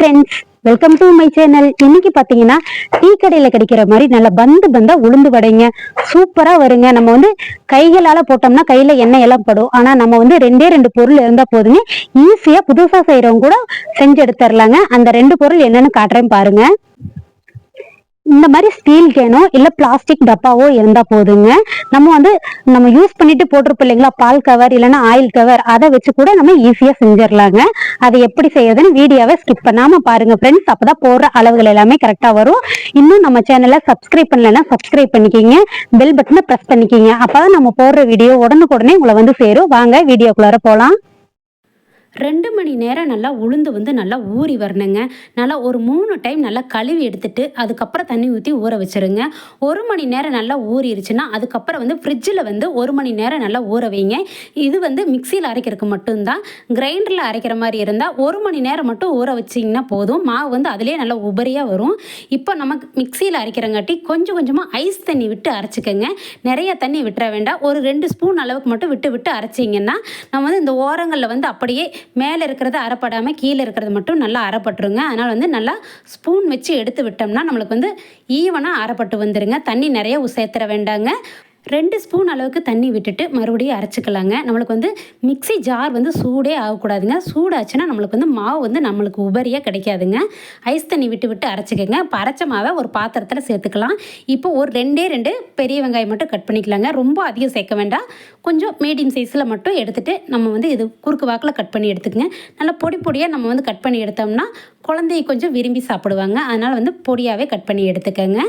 Friends welcome to my channel இன்னைக்கு பாத்தீங்கன்னா tea கடையில கிடைக்கிற மாதிரி நல்ல பந்து பந்தா உளுந்து வடைங்க. சூப்பரா வருங்க. நம்ம வந்து கைகளால போட்டோம்னா கையில எண்ணெய் எல்லாம் படும். ஆனா நம்ம வந்து ரெண்டே ரெண்டு பொருள் இருந்தா போதுங்க. ஈஸியா புதுசா செய்யறவங்க கூட செஞ்சு எடுத்துடலாங்க அந்த ரெண்டு பொருள் என்னன்னு காட்டுறேன் பாருங்க. இந்த மாதிரி ஸ்டீல் கேனோ இல்ல பிளாஸ்டிக் டப்பாவோ இருந்தா போதுங்க. நம்ம வந்து நம்ம யூஸ் பண்ணிட்டு போட்டிருப்போம் இல்லைங்களா? பால் கவர் இல்லைன்னா ஆயில் கவர் அதை வச்சு கூட நம்ம ஈஸியா செஞ்சிடலாங்க அதை எப்படி செய்யறதுன்னு வீடியோவை ஸ்கிப் பண்ணாம பாருங்க ஃப்ரெண்ட்ஸ் அப்பதான் போடுற அளவுகள் எல்லாமே கரெக்டா வரும். இன்னும் நம்ம சேனலை சப்ஸ்கிரைப் பண்ணலைன்னா சப்ஸ்கிரைப் பண்ணிக்கிங்க. பெல் பட்டனை பிரஸ் பண்ணிக்கிங்க. அப்பதான் நம்ம போடுற வீடியோ உடனுக்குடனே உங்களை வந்து சேரும். வாங்க வீடியோக்குள்ளார போலாம். ரெண்டு மணி நேரம் நல்லா உளுந்து வந்து நல்லா ஊறி வரணுங்க. நல்லா ஒரு மூணு டைம் நல்லா கழுவி எடுத்துட்டு அதுக்கப்புறம் தண்ணி ஊற்றி ஊற வச்சுருங்க. ஒரு மணி நேரம் நல்லா ஊறிடுச்சுன்னா அதுக்கப்புறம் வந்து ஃப்ரிட்ஜில் வந்து ஒரு மணி நேரம் நல்லா ஊற வைங்க. இது வந்து மிக்சியில் அரைக்கிறதுக்கு மட்டும்தான். கிரைண்டரில் அரைக்கிற மாதிரி இருந்தால் ஒரு மணி நேரம் மட்டும் ஊற வச்சிங்கன்னா போதும். மாவு வந்து அதிலே நல்லா உபரியாக வரும். இப்போ நமக்கு மிக்சியில் அரைக்கிறங்காட்டி கொஞ்சம் கொஞ்சமாக ஐஸ் தண்ணி விட்டு அரைச்சிக்கோங்க. நிறைய தண்ணி விட்டுற வேண்டாம். ஒரு ரெண்டு ஸ்பூன் அளவுக்கு மட்டும் விட்டு விட்டு அரைச்சிங்கன்னா நம்ம வந்து இந்த ஓரங்களில் வந்து அப்படியே மேலே இருக்கிறது அரைப்படாமல் கீழே இருக்கிறது மட்டும் நல்லா அரைப்பட்டுருங்க அதனால் வந்து நல்லா ஸ்பூன் வச்சு எடுத்து விட்டோம்னா நம்மளுக்கு வந்து ஈவனாக அரைப்பட்டு வந்துருங்க. தண்ணி நிறைய சேர்த்துற வேண்டாங்க. ரெண்டு ஸ்பூன் அளவுக்கு தண்ணி விட்டுட்டு மறுபடியும் அரைச்சிக்கலாங்க. நம்மளுக்கு வந்து மிக்ஸி ஜார் வந்து சூடே ஆகக்கூடாதுங்க. சூடாச்சுன்னா நம்மளுக்கு வந்து மாவு வந்து நம்மளுக்கு உபரியாக கிடைக்காதுங்க. ஐஸ் தண்ணி விட்டு விட்டு அரைச்சிக்கோங்க. இப்போ அரைச்ச மாவை ஒரு பாத்திரத்தில் சேர்த்துக்கலாம். இப்போ ஒரு ரெண்டே ரெண்டு பெரிய வெங்காயம் மட்டும் கட் பண்ணிக்கலாங்க. ரொம்ப அதிகம் சேர்க்க வேண்டாம். கொஞ்சம் மீடியம் சைஸில் மட்டும் எடுத்துகிட்டு நம்ம வந்து இது குறுக்கு வாக்கில் கட் பண்ணி எடுத்துக்கங்க. நல்லா பொடி பொடியாக நம்ம வந்து கட் பண்ணி எடுத்தோம்னா குழந்தைய கொஞ்சம் விரும்பி சாப்பிடுவாங்க. அதனால் வந்து பொடியாகவே கட் பண்ணி எடுத்துக்கோங்க.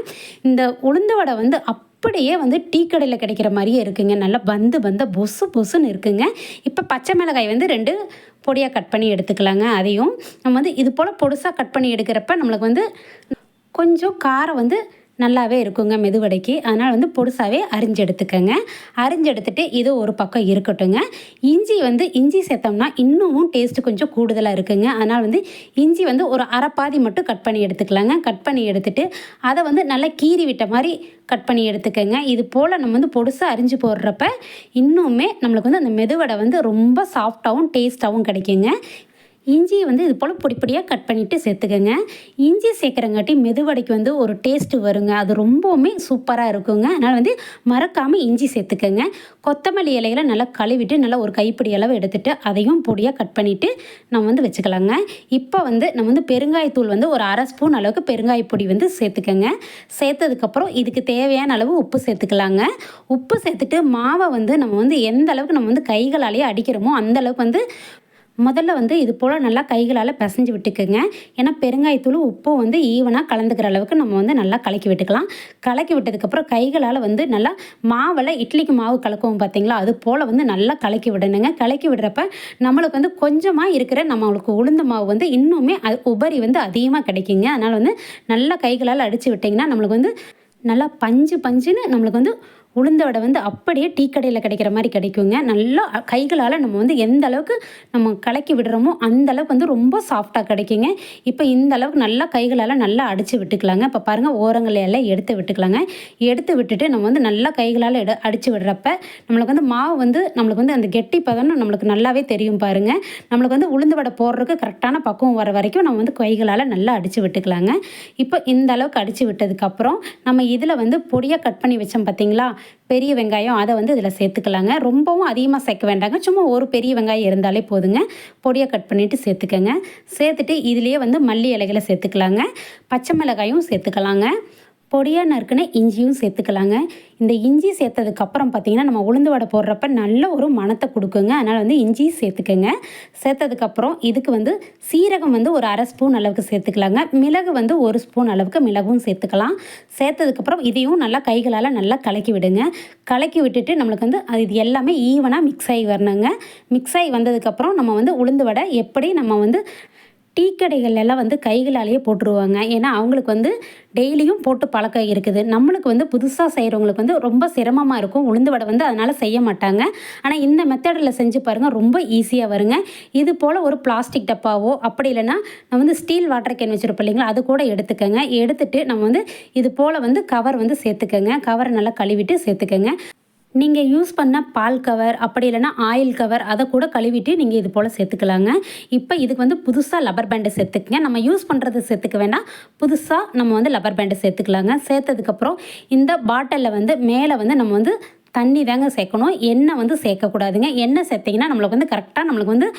இந்த உளுந்து வடை வந்து அப் அப்படியே வந்து டீ கடையில் கிடைக்கிற மாதிரியே இருக்குங்க. நல்லா பந்து பந்த பொசு பொசுன்னு இருக்குங்க. இப்போ பச்சை மிளகாய் வந்து ரெண்டு பொடியாக கட் பண்ணி எடுத்துக்கலாங்க அதையும். நம்ம வந்து இது போல் பொடுசாக கட் பண்ணி எடுக்கிறப்ப நம்மளுக்கு வந்து கொஞ்சம் காரம் வந்து நல்லாவே இருக்குங்க மெதுவடைக்கு. அதனால் வந்து பொடுசாகவே அரிஞ்சு எடுத்துக்கோங்க. அரிஞ்சு எடுத்துகிட்டு இது ஒரு பக்கம் இருக்கட்டுங்க இஞ்சி வந்து இஞ்சி சேர்த்தோம்னா இன்னமும் டேஸ்ட்டு கொஞ்சம் கூடுதலாக இருக்குங்க. அதனால் வந்து இஞ்சி வந்து ஒரு அரை பாதி மட்டும் கட் பண்ணி எடுத்துக்கலாங்க. கட் பண்ணி எடுத்துட்டு அதை வந்து நல்லா கீறி விட்ட மாதிரி கட் பண்ணி எடுத்துக்கோங்க. இது போல் நம்ம வந்து பொடுசாக அரிஞ்சு போடுறப்ப இன்னுமே நம்மளுக்கு வந்து அந்த மெதுவடை வந்து ரொம்ப சாஃப்டாகவும் டேஸ்ட்டாகவும் கிடைக்குங்க. இஞ்சியை வந்து இது போல் பொடி பொடியாக கட் பண்ணிவிட்டு சேர்த்துக்கோங்க. இஞ்சி சேர்க்குறங்காட்டி மெதுவடைக்கு வந்து ஒரு டேஸ்ட்டு வருங்க. அது ரொம்பவுமே சூப்பராக இருக்குங்க. அதனால் வந்து மறக்காமல் இஞ்சி சேர்த்துக்கோங்க. கொத்தமல்லி இலையில நல்லா கழுவிட்டு நல்லா ஒரு கைப்பிடி அளவு எடுத்துகிட்டு அதையும் பொடியாக கட் பண்ணிவிட்டு நம்ம வந்து வச்சுக்கலாங்க. இப்போ வந்து நம்ம வந்து பெருங்காயத்தூள் வந்து ஒரு அரை ஸ்பூன் அளவுக்கு பெருங்காய பொடி வந்து சேர்த்துக்கோங்க. சேர்த்ததுக்கப்புறம் இதுக்கு தேவையான அளவு உப்பு சேர்த்துக்கலாங்க. உப்பு சேர்த்துட்டு மாவை வந்து நம்ம வந்து எந்த அளவுக்கு நம்ம வந்து கைகளாலேயே அடிக்கிறோமோ அந்த அளவுக்கு வந்து முதல்ல வந்து இது போல் நல்லா கைகளால் பிசைஞ்சு விட்டுக்குங்க. ஏன்னா பெருங்காயத்தூள் உப்பும் வந்து ஈவனாக கலந்துக்கிற அளவுக்கு நம்ம வந்து நல்லா கலக்கி விட்டுக்கலாம். கலக்கி விட்டதுக்கப்புறம் கைகளால் வந்து நல்லா மாவில் இட்லிக்கு மாவு கலக்குவோம் பார்த்தீங்களா அது போல் வந்து நல்லா கலக்கி விடணுங்க. கலக்கி விடுறப்ப நம்மளுக்கு வந்து கொஞ்சமாக இருக்கிற நம்மளுக்கு உளுந்த மாவு வந்து இன்னுமே அது உபரி வந்து அதிகமாக கிடைக்குங்க. அதனால் வந்து நல்லா கைகளால் அடித்து விட்டிங்கன்னா நம்மளுக்கு வந்து நல்லா பஞ்சு பஞ்சுன்னு நம்மளுக்கு வந்து உளுந்த வடை வந்து அப்படியே டீ கடையில் கிடைக்கிற மாதிரி கிடைக்குங்க. நல்லா கைகளால் நம்ம வந்து எந்த அளவுக்கு நம்ம கலக்கி விடுறோமோ அந்த அளவுக்கு வந்து ரொம்ப சாஃப்டாக கிடைக்குங்க. இப்போ இந்த அளவுக்கு நல்லா கைகளால் நல்லா அடித்து விட்டுக்கலாங்க. இப்போ பாருங்கள் ஓரங்களை எல்லாம் எடுத்து விட்டுக்கலாங்க. எடுத்து விட்டுட்டு நம்ம வந்து நல்லா கைகளால் எடு அடித்து விடுறப்ப நம்மளுக்கு வந்து மாவு வந்து நம்மளுக்கு வந்து அந்த கெட்டி பதம்னு நம்மளுக்கு நல்லாவே தெரியும் பாருங்கள் நம்மளுக்கு வந்து உளுந்து வடை போடுறதுக்கு கரெக்டான பக்குவம் வர வரைக்கும் நம்ம வந்து கைகளால் நல்லா அடித்து விட்டுக்கலாங்க. இப்போ இந்த அளவுக்கு அடித்து விட்டதுக்கப்புறம் நம்ம இதில் வந்து பொடியாக கட் பண்ணி வச்சோம் பார்த்தீங்களா பெரிய வெங்காயம் அதை வந்து இதில் சேர்த்துக்கலாங்க. ரொம்பவும் அதிகமாக சேர்க்க வேண்டாங்க. சும்மா ஒரு பெரிய வெங்காயம் இருந்தாலே போதுங்க. பொடியாக கட் பண்ணிவிட்டு சேர்த்துக்கங்க. சேர்த்துட்டு இதுலேயே வந்து மல்லி இலைகளை சேர்த்துக்கலாங்க. பச்சை மிளகாயும் சேர்த்துக்கலாங்க. பொடியாக நறுக்குன இஞ்சியும் சேர்த்துக்கலாங்க. இந்த இஞ்சி சேர்த்ததுக்கப்புறம் பார்த்திங்கன்னா நம்ம உளுந்து வடை போடுறப்ப நல்ல ஒரு மனத்தை கொடுக்குங்க. அதனால் வந்து இஞ்சி சேர்த்துக்கோங்க. சேர்த்ததுக்கப்புறம் இதுக்கு வந்து சீரகம் வந்து ஒரு அரை ஸ்பூன் அளவுக்கு சேர்த்துக்கலாங்க. மிளகு வந்து ஒரு ஸ்பூன் அளவுக்கு மிளகும் சேர்த்துக்கலாம். சேர்த்ததுக்கப்புறம் இதையும் நல்லா கைகளால் நல்லா கலக்கி விடுங்க. கலக்கி விட்டுட்டு நம்மளுக்கு வந்து அது இது எல்லாமே ஈவனாக மிக்ஸ் ஆகி வரணுங்க. மிக்ஸ் ஆகி வந்ததுக்கப்புறம் நம்ம வந்து உளுந்து வடை எப்படி நம்ம வந்து டீ கடைகள் எல்லாம் வந்து கைகளாலேயே போட்டுருவாங்க. ஏன்னா அவங்களுக்கு வந்து டெய்லியும் போட்டு பழக்கம் இருக்குது. நம்மளுக்கு வந்து புதுசாக செய்கிறவங்களுக்கு வந்து ரொம்ப சிரமமாக இருக்கும். உளுந்து வடை வந்து அதனால் செய்ய மாட்டாங்க. ஆனால் இந்த மெத்தடில் செஞ்சு பாருங்கள் ரொம்ப ஈஸியாக வருங்க. இது போல் ஒரு பிளாஸ்டிக் டப்பாவோ அப்படி இல்லைன்னா நம்ம வந்து ஸ்டீல் வாட்டர் கேன் வச்சுருப்போம் இல்லைங்களா? அது கூட எடுத்துக்கோங்க. எடுத்துகிட்டு நம்ம வந்து இது போல் வந்து கவர் வந்து சேர்த்துக்கோங்க. கவரை நல்லா கழுவிட்டு சேர்த்துக்கோங்க. நீங்கள் யூஸ் பண்ண பால் கவர் அப்படி இல்லைன்னா ஆயில் கவர் அதை கூட கழுவிட்டு நீங்கள் இது போல் சேர்த்துக்கலாங்க. இப்போ இதுக்கு வந்து புதுசாக லப்பர் பேண்டை சேர்த்துக்குங்க. நம்ம யூஸ் பண்ணுறது சேர்த்துக்க வேண்டாம். புதுசாக நம்ம வந்து லப்பர் பேண்டை சேர்த்துக்கலாங்க. சேர்த்ததுக்கப்புறம் இந்த பாட்டிலில் வந்து மேலே வந்து நம்ம வந்து தண்ணி தாங்க சேர்க்கணும். எண்ணெய் வந்து சேர்க்கக்கூடாதுங்க. எண்ணெய் சேர்த்திங்கன்னா நம்மளுக்கு வந்து கரெக்டாக நம்மளுக்கு வந்து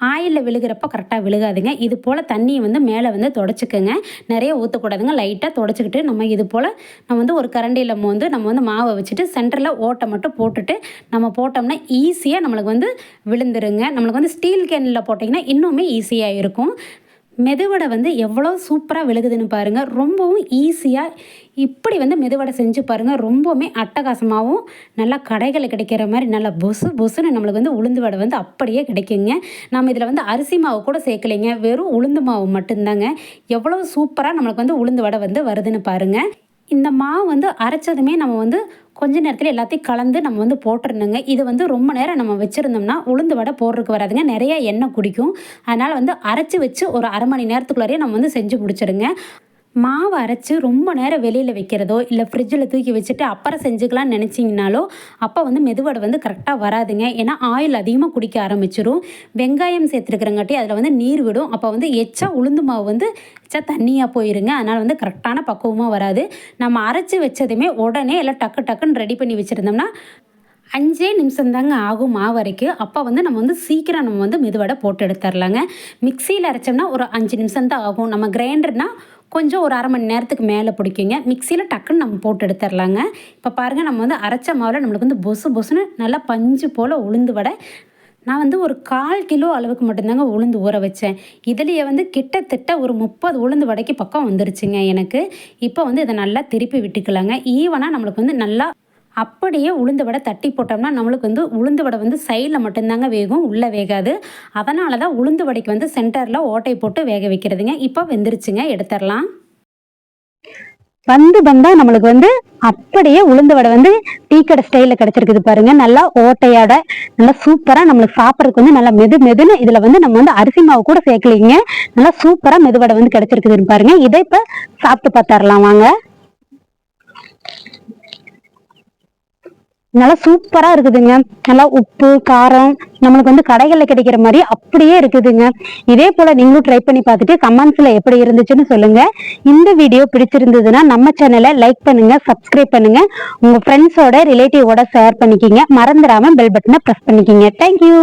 ஆயிலில் விழுகிறப்ப கரெக்டாக விழுகாதுங்க. இது போல் தண்ணியை வந்து மேலே வந்து தொடச்சிக்கோங்க. நிறைய ஊற்றக்கூடாதுங்க லைட்டாக தொடச்சிக்கிட்டு நம்ம இது போல் நம்ம வந்து ஒரு கரண்டியில் வந்து நம்ம வந்து மாவை வச்சுட்டு சென்டரில் ஓட்டை மட்டும் போட்டுட்டு நம்ம போட்டோம்னா ஈஸியாக நம்மளுக்கு வந்து விழுந்துருங்க. நம்மளுக்கு வந்து ஸ்டீல் கேனில் போட்டிங்கன்னா இன்னுமே ஈஸியாக இருக்கும். மெதுவடை வந்து எவ்வளோ சூப்பராக விழுகுதுன்னு பாருங்கள் ரொம்பவும் ஈஸியாக இப்படி வந்து மெதுவடை செஞ்சு பாருங்கள் ரொம்பவுமே அட்டகாசமாகவும் நல்லா கடைகளில் கிடைக்கிற மாதிரி நல்லா பொசு பொசுன்னு நம்மளுக்கு வந்து உளுந்து வடை வந்து அப்படியே கிடைக்குங்க. நம்ம இதில் வந்து அரிசி மாவு கூட சேர்க்கலைங்க. வெறும் உளுந்து மாவு மட்டும்தாங்க. எவ்வளோ சூப்பராக நம்மளுக்கு வந்து உளுந்து வடை வந்து வருதுன்னு பாருங்கள் இந்த மாவு வந்து அரைச்சதுமே நம்ம வந்து கொஞ்ச நேரத்தில் எல்லாத்தையும் கலந்து நம்ம வந்து போட்டுருந்தோங்க இது வந்து ரொம்ப நேரம் நம்ம வச்சுருந்தோம்னா உளுந்து வடை போடுறதுக்கு வராதுங்க. நிறைய எண்ணெய் குடிக்கும். அதனால் வந்து அரைச்சி வச்சு ஒரு அரை மணி நேரத்துக்குள்ளாரையே நம்ம வந்து செஞ்சு முடிச்சிடுங்க மாவு அரைச்சி ரொம்ப நேரம் வெளியில் வைக்கிறதோ இல்லை ஃப்ரிட்ஜில் தூக்கி வச்சுட்டு அப்புறம் செஞ்சுக்கலாம்னு நினச்சிங்கனாலோ அப்போ வந்து மெதுவடை வந்து கரெக்டாக வராதுங்க. ஏன்னா ஆயில் அதிகமாக குடிக்க ஆரம்பிச்சிரும். வெங்காயம் சேர்த்துருக்குறங்காட்டி அதில் வந்து நீர் விடும். அப்போ வந்து எச்சா உளுந்து மாவு வந்து எச்சா தண்ணியாக போயிருங்க. அதனால் வந்து கரெக்டான பக்குவமாக வராது. நம்ம அரைச்சி வச்சதுமே உடனே எல்லாம் டக்கு டக்குன்னு ரெடி பண்ணி வச்சுருந்தோம்னா அஞ்சே நிமிஷம் தாங்க ஆகும் மாவு வரைக்கும் அப்போ வந்து நம்ம வந்து சீக்கிரம் நம்ம வந்து மெதுவடை போட்டு எடுத்துடலாங்க மிக்சியில் அரைச்சோம்னா ஒரு அஞ்சு நிமிஷம் தான் ஆகும். நம்ம கிரைண்டர்னால் கொஞ்சம் ஒரு அரை மணி நேரத்துக்கு மேலே பிடிக்குங்க. மிக்சியில் டக்குன்னு நம்ம போட்டு எடுத்துடலாங்க இப்போ பாருங்கள் நம்ம வந்து அரைச்ச மாவில் நம்மளுக்கு வந்து பொசு பொசுன்னு நல்லா பஞ்சு போல் உளுந்து வடை. நான் வந்து ஒரு கால் கிலோ அளவுக்கு மட்டும்தாங்க உளுந்து ஊற வச்சேன். இதுலேயே வந்து கிட்டத்தட்ட ஒரு முப்பது உளுந்து வடைக்கு பக்கம் வந்துருச்சுங்க எனக்கு. இப்போ வந்து இதை நல்லா திருப்பி விட்டுக்கலாங்க. ஈவனாக நம்மளுக்கு வந்து நல்லா அப்படியே உளுந்து வடை தட்டி போட்டோம்னா நம்மளுக்கு வந்து உளுந்து வடை வந்து சைடில் மட்டும்தாங்க வேகும் உள்ளே வேகாது. அதனால தான் உளுந்து வடைக்கு வந்து சென்டரில் ஓட்டை போட்டு வேக வைக்கிறதுங்க. இப்போ வெந்துருச்சுங்க எடுத்துடலாம். வந்து வந்தா நம்மளுக்கு வந்து அப்படியே உளுந்து வடை வந்து டீ கடை ஸ்டைல்ல கிடைச்சிருக்குது பாருங்க. நல்லா ஓட்டையோட நல்லா சூப்பரா நம்மளுக்கு சாப்பிட்றதுக்கு வந்து நல்லா மெது மெதுன்னு இதுல வந்து நம்ம வந்து அரிசி மாவு கூட சேர்க்கலீங்க. நல்லா சூப்பரா மெதுவடை வந்து கிடைச்சிருக்குதுன்னு பாருங்க. இதை இப்ப சாப்பிட்டு பார்த்தரலாம் வாங்க. நல்லா சூப்பரா இருக்குதுங்க. நல்லா உப்பு காரம் நம்மளுக்கு வந்து கடைகளில் கிடைக்கிற மாதிரி அப்படியே இருக்குதுங்க. இதே போல நீங்களும் ட்ரை பண்ணி பார்த்துட்டு கமெண்ட்ஸ்ல எப்படி இருந்துச்சுன்னு சொல்லுங்க. இந்த வீடியோ பிடிச்சிருந்ததுன்னா நம்ம சேனலை லைக் பண்ணுங்க சப்ஸ்கிரைப் பண்ணுங்க. உங்க ஃப்ரெண்ட்ஸோட ரிலேட்டிவோட ஷேர் பண்ணிக்கிங்க. மறந்துடாம பெல் பட்டனை ப்ரெஸ் பண்ணிக்கிங்க. தேங்க்யூ